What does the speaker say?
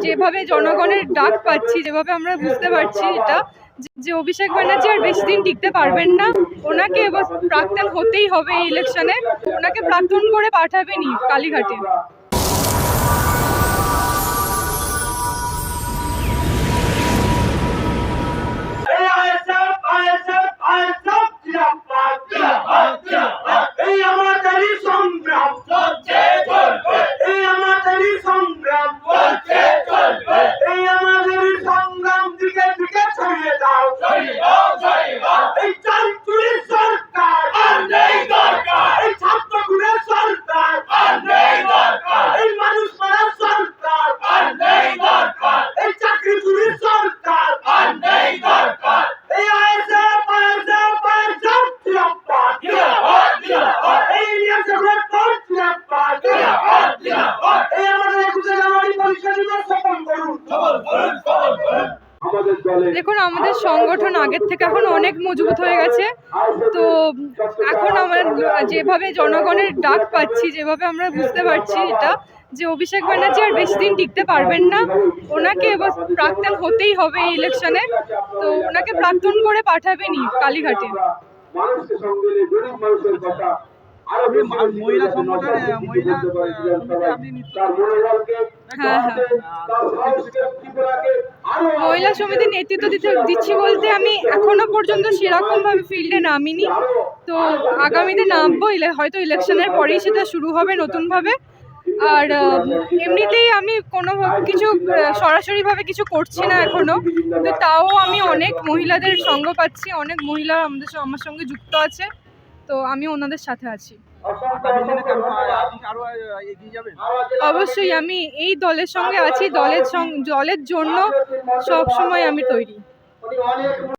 যেভাবে জনগণের ডাক পাচ্ছি, যেভাবে আমরা বুঝতে পারছি এটা, যে- অভিষেক ব্যানার্জি আর বেশি দিন টিকতে পারবেন না। ওনাকে এবার প্রাক্তন হতেই হবে এই ইলেকশনে ওনাকে প্রাক্তন করে পাঠাবেনি কালীঘাটে। দেখুন আমাদের সংগঠন আগের থেকে এখন অনেক মজবুত হয়ে গেছে। তো এখন আমরা যেভাবে জনগণের ডাক পাচ্ছি যেভাবে আমরা বুঝতে পারছি এটা যে অভিষেক ব্যানার্জি আর বেশি দিন টিকতে পারবেন না। ওনাকে এবার প্রাক্তন হতেই হবে এই ইলেকশনে। তো ওনাকে প্রাক্তন করে পাঠাবেনই কালীঘাটে। হ্যাঁ, হ্যাঁ। মহিলা সমিতির নেতৃত্ব দিতে দিচ্ছি বলতে আমি এখনও পর্যন্ত সেরকমভাবে ফিল্ডে নামিনি। তো আগামীতে নামবো হয়তো ইলেকশনের পরেই সেটা শুরু হবে নতুনভাবে। আর এমনিতেই আমি কোনো কিছু সরাসরিভাবে কিছু করছি না এখনও। কিন্তু তাও আমি অনেক মহিলাদের সঙ্গ পাচ্ছি, অনেক মহিলা আমাদের আমার সঙ্গে যুক্ত আছে। তো আমি ওনাদের সাথে আছি। অবশ্যই আমি এই দলের সঙ্গে আছি দলের দলের জন্য সব সময় আমি তৈরি।